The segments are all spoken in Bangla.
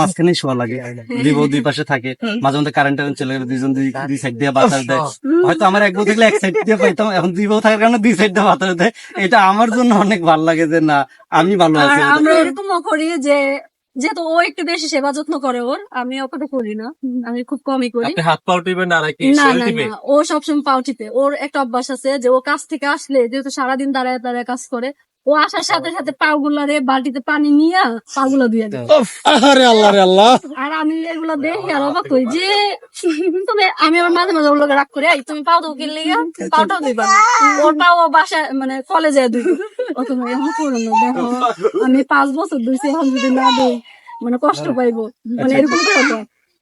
মাঝখানে শোয়া লাগে। দুই দুই পাশে থাকে। মাঝে মধ্যে কারেন্ট টারেন্ট চলে গেলে দুইজন দুই দুই সাইড দিয়ে বাতাস দেয়। হয়তো আমার এক বউ থাকলে এক সাইড দিয়ে পাইতাম এখন দুই বউ থাকার কারণে দুই সাইড দিয়ে বাতাস দেয়। এটা আমার জন্য অনেক ভালো লাগে যে না আমি ভালো আছি। আমরা এরকমও করি যে যেহেতু ও একটু বেশি সেবা যত্ন করে ওর আমি অতটা করি না। আমি খুব কমই করি। আপনি হাত পাও টিপেন না শরীর না না ও সবসময় পাও টিপে। ওর একটা অভ্যাস আছে যে ও কাজ থেকে আসলে যেহেতু সারাদিন দাঁড়ায় দাঁড়ায় কাজ করে ও আসার সাথে সাথে পা গুলারে বালতিতে পানি নিয়ে পা গুলো ধুয়ে দেয় আরে আল্লাহ রে আল্লাহ। আর আমি এগুলো দেখি আর অবাক হই যে তুমি আমি আমার মাঝে মাঝে ওর লোকে রাগ করে "এই, তুমি পাও তো কিনলে পাওটাও দিবা ওর পাও ও বাসায় মানে কলেজে দুই ও তুমি এমন করো না দেখো। আমি পাঁচ বছর ধুইছি এখন যদি না দিই মানে কষ্ট পাইবো। মানে এরকম করে তো।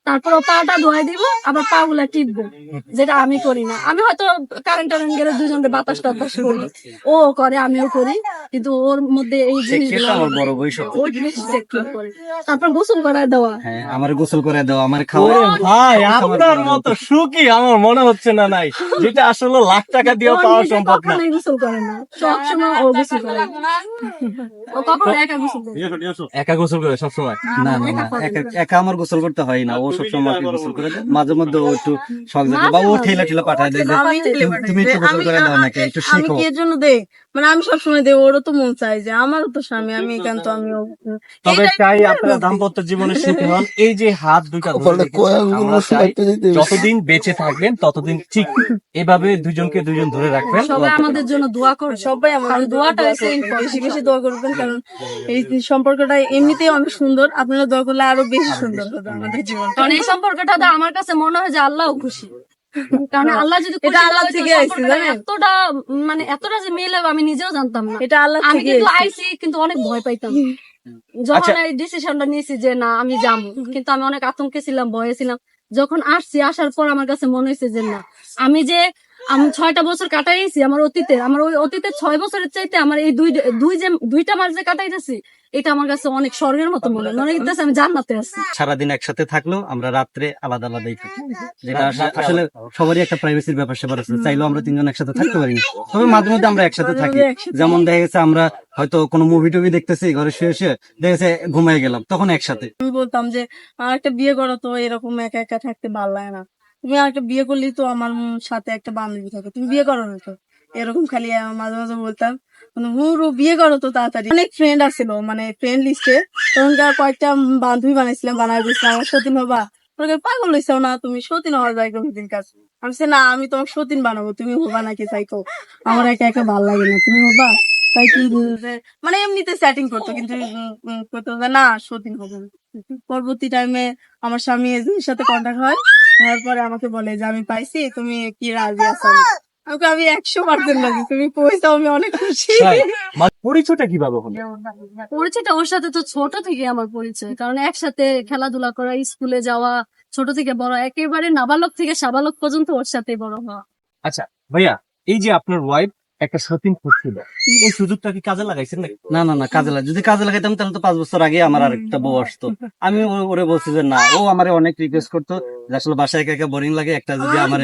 তারপর পাটা ধোয়াই দিব আবার পা গুলা টিপবো যেটা আমি করি না। আমি হয়তো কারেন্ট টারেন্ট গেলে দুজনের বাতাস টাতাস করি। ও করে আমিও করি। কিন্তু ওর মধ্যে এই জিনিসগুলো ওই করে? তারপর গোসল করায় দেওয়া। হ্যাঁ আমার গোসল করে দাও আমার খাওয়া ভাই আপনার মতো সুখী আমার মনে হচ্ছে না নাই। যেটা আসলে লাখ টাকা দিয়েও ও পাওয়া সম্ভব না। গোসল করে না। সবসময় ও গোসল করে। ও কখনো একা গোসল করে একা গোসল করে সবসময়? না না একা আমার গোসল করতে হয় না। ও সবসময় আমাকে গোসল করে দেয়। মাঝে মধ্যে ও একটু শখ জাগে বা ও ঠেলা ঠেলা পাঠায় দেয় যে, আমি তুমি- তুমি একটু গোসল করে দাও নাকি একটু শিখো। কি জন্য দেই? মানে আমি সবসময় দেই ওরও তো মন চাই যে আমারও তো স্বামী আমি কেন তো আমি তবে চাই আপনার দাম্পত্য জীবনে সুখী হন এই যে হাত দুইটা যতদিন বেঁচে থাকবেন ততদিন ঠিক এভাবে দুজনকে দুজন ধরে রাখবেন। সবাই আমাদের জন্য দোয়া করে সবাই আমার কারণ দোয়াটা দোয়া করবেন, বেশি বেশি দোয়া করবেন কারণ এই সম্পর্কটা এমনিতেই অনেক সুন্দর। আপনারা দোয়া করলে আরও বেশি সুন্দর হবে আমাদের জীবন কারণ এই সম্পর্কটা তো আমার কাছে মনে হয় যে আল্লাহও খুশি। কারণ আল্লাহ যদি এটা আল্লাহ থেকে আইছে, জানেন? এতটা মানে এতটা যে মেলে আমি নিজেও জানতাম না। এটা আল্লাহ আমি কিন্তু আইছি কিন্তু অনেক ভয় পাইতাম। যখন এই ডিসিশনটা নিয়েছি যে না আমি যাব কিন্তু আমি অনেক আতঙ্কে ছিলাম ভয়ে ছিলাম। যখন আসছি আসার পর আমার কাছে মনে হয়েছে যে না আমি যে আমি ছয়টা বছর কাটাইছি আমার অতীতে। আমার ওই অতীতে ছয় বছরের চাইতে আমার এই দুই দুই যে দুইটা মাস যে কাটাইতেছি এটা আমার কাছে অনেক স্বর্গের মতো মনে হয়। মনে হইতেছে আমি জান্নাতে আছি। সারাদিন একসাথে থাকলেও আমরা রাত্রে আলাদা আলাদাই থাকি। যেটা আসলে- আসলে সবারই একটা প্রাইভেসির ব্যাপার সেবার আছে। চাইলেও আমরা তিনজন একসাথে থাকতে পারি না। তবে মাঝে মধ্যে আমরা একসাথে থাকি। যেমন দেখা গেছে আমরা হয়তো কোনো মুভি টুভি দেখতেছি ঘরে শুয়ে শুয়ে দেখা গেছে ঘুমিয়ে গেলাম তখন একসাথে। আমি বলতাম যে আর একটা বিয়ে করো তো এরকম একা একা থাকতে ভালো লাগে না। তুমি একটা বিয়ে করলেই তো আমার সাথে একটা বান্ধবী থাকে। তুমি বিয়ে করো না তো। এরকম খালি মাঝে মাঝে বলতাম হুরু, বিয়ে করো তো তাড়াতাড়ি। অনেক ফ্রেন্ড আছিল মানে ফ্রেন্ড লিস্টে তখনকার কয়েকটা বান্ধবী বানাইছিলাম বানাই দিয়েছিলাম আমার সতীন হবা ওকে পাগল হয়েছেও না? তুমি সতীন হওয়ার যাই কোনদিন কাজ আমি না, আমি তোমাকে সতীন বানাবো, তুমি হবা নাকি চাইতো আমার একা একা ভালো লাগে না, তুমি হবা? তাই কি মানে এমনিতে সেটিং করতো, কিন্তু করতো না, সতীন হবে পরবর্তী টাইমে আমার স্বামী এজেন্টের সাথে কন্ট্যাক্ট হয়। তারপরে আমাকে বলে যে আমি পাইছি তুমি কি রাজি আছো? আমাকে আমি একশো পার্সেন্ট রাজি তুমি পয়সা আমি অনেক খুশি? মানে পরিচয়টা কীভাবে হলো? পরিচয়টা ওর সাথে তো ছোট থেকে আমার পরিচয় কারণ একসাথে খেলাধুলা করা স্কুলে যাওয়া ছোট থেকে বড় একেবারে নাবালক থেকে সাবালক পর্যন্ত ওর সাথে বড় হওয়া। আচ্ছা ভাইয়া এই যে আপনার ওয়াইফ একটা সতীন খুঁজছিল এই সুযোগটা কি কাজে লাগাইছেন নাকি? না না না কাজে লাগে যদি কাজে লাগাইতাম তাহলে তো পাঁচ বছর আগে আমার আরেকটা বউ আসতো। আমি ও- ওরে বলছি যে না ও আমারে অনেক রিকোয়েস্ট করতো আসলে বাসায় একা একা বোরিং লাগে একটা যদি আমার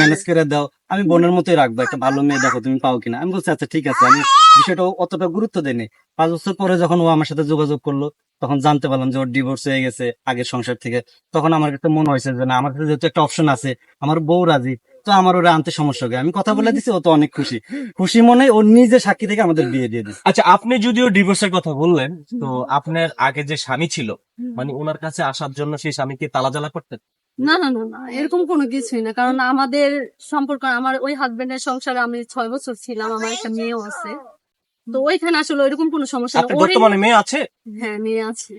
ম্যানেজ করে দাও আমি বোনের মতোই রাখব একটা ভালো মেয়ে দেখো তুমি পাও কিনা। আমি বলছি আচ্ছা ঠিক আছে। আমি বিষয়টা অতটা গুরুত্ব দেয়নি। পাঁচ বছর পরে যখন ও আমার সাথে যোগাযোগ করল তখন জানতে পারলাম যে ওর ডিভোর্স হয়ে গেছে আগের সংসার থেকে। তখন আমার কাছে মনে হয়েছে যে না আমার কাছে যেহেতু একটা অপশন আছে আমার বউ রাজি তো আমার ওরা আনতে সমস্যা হবে। আমি কথা বলে দিছি ও তো অনেক খুশি। খুশি মনে ওর নিজে সাক্ষী থেকে আমাদের বিয়ে দিয়ে দিচ্ছে আচ্ছা আপনি যদিও ডিভোর্সের কথা বললেন তো আপনার আগে যে স্বামী ছিল মানে ওনার কাছে আসার জন্য সেই স্বামীকে তালা জ্বালা করতেন? না না না না এরকম কোনো কিছুই না। কারণ আমাদের সম্পর্ক আমার ওই হাজবেন্ডের সংসারে আমি ছয় বছর ছিলাম আমার একটা মেয়েও আছে। তো ওইখানে আসলে ওইরকম কোনো সমস্যা আপনার বর্তমানে মেয়ে আছে? হ্যাঁ মেয়ে আছে।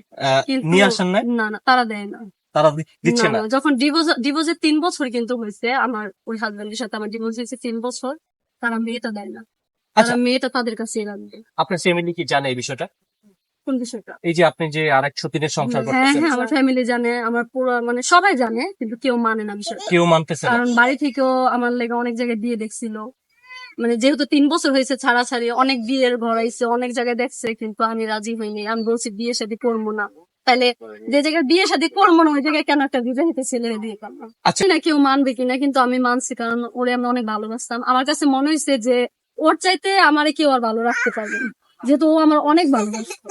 কিন্তু নিয়ে আসেন না না না তারা দেয় না। তারা দিচ্ছে না, না? না, যখন ডিভোর্স ডিভোর্সের তিন বছর কিন্তু হয়েছে আমার ওই হাজবেন্ডের সাথে আমার ডিভোর্স হয়েছে তিন বছর তারা মেয়েটা দেয় না। আচ্ছা। তারা মেয়েটা তাদের কাছে রাখবে। আপনার ফ্যামিলি কি জানে এই বিষয়টা? কোন বিষয়টা? এই যে আপনি যে আরেক সতীনের সংসার হ্যাঁ করতেছেন। হ্যাঁ আমার ফ্যামিলি জানে আমার পুরো মানে সবাই জানে কিন্তু কেউ মানে না বিষয়টা। কেউ মানতেছে না। কারণ বাড়ি থেকেও আমার লেগে অনেক জায়গায় দিয়ে দেখছিল। মানে যেহেতু তিন বছর হয়েছে ছাড়া ছাড়ি অনেক বিয়ের ঘর আইছে অনেক জায়গায় দেখছে কিন্তু আমি রাজি হইনি। আমি বলছি বিয়ে শাদী করব না। তাহলে যে জায়গায় বিয়ে শাদী করব না ওই জায়গায় কেন একটা বিবাহিত ছেলে বিয়ে করলাম আচ্ছা। না কেউ মানবে কিনা কিন্তু আমি মানছি কারণ ওরে আমি অনেক ভালোবাসতাম। আমার কাছে মনে হয়েছে যে ওর চাইতে আমারে কেউ আর ভালো রাখতে পারবে না। যেহেতু ও আমার অনেক ভালোবাসতো।